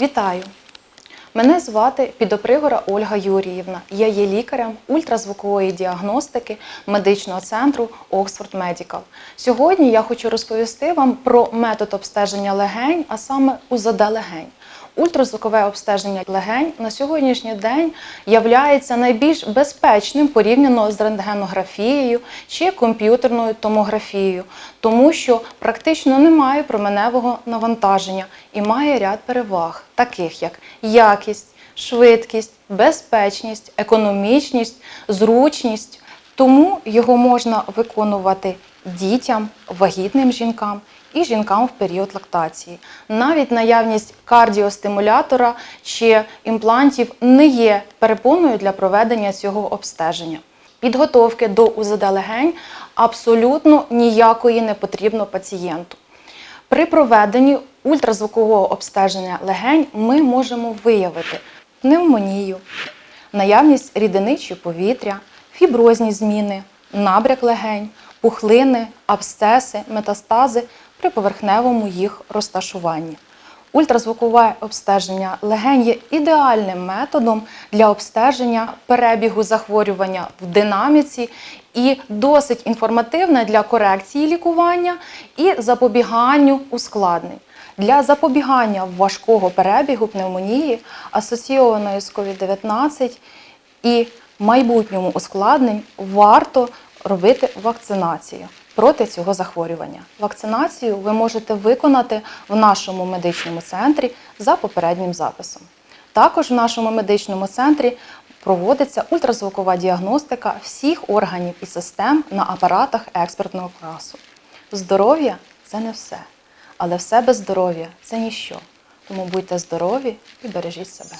Вітаю! Мене звати Підопригора Ольга Юріївна. Я є лікарем ультразвукової діагностики медичного центру Oxford Medical. Сьогодні я хочу розповісти вам про метод обстеження легень, а саме УЗД легень. Ультразвукове обстеження легень на сьогоднішній день являється найбільш безпечним порівняно з рентгенографією чи комп'ютерною томографією, тому що практично немає променевого навантаження і має ряд переваг, таких як якість, швидкість, безпечність, економічність, зручність. Тому його можна виконувати дітям, вагітним жінкам і жінкам в період лактації. Навіть наявність кардіостимулятора чи імплантів не є перепоною для проведення цього обстеження. Підготовки до УЗД легень абсолютно ніякої не потрібно пацієнту. При проведенні ультразвукового обстеження легень ми можемо виявити пневмонію, наявність рідини чи повітря, фіброзні зміни, набряк легень, пухлини, абсцеси, метастази при поверхневому їх розташуванні. Ультразвукове обстеження легень є ідеальним методом для обстеження перебігу захворювання в динаміці і досить інформативне для корекції лікування і запобіганню ускладнень. Для запобігання важкого перебігу пневмонії, асоційованої з COVID-19 і майбутньому ускладнень, варто робити вакцинацію проти цього захворювання. Вакцинацію ви можете виконати в нашому медичному центрі за попереднім записом. Також в нашому медичному центрі проводиться ультразвукова діагностика всіх органів і систем на апаратах експертного класу. Здоров'я це не все, але все без здоров'я це ніщо. Тому будьте здорові і бережіть себе.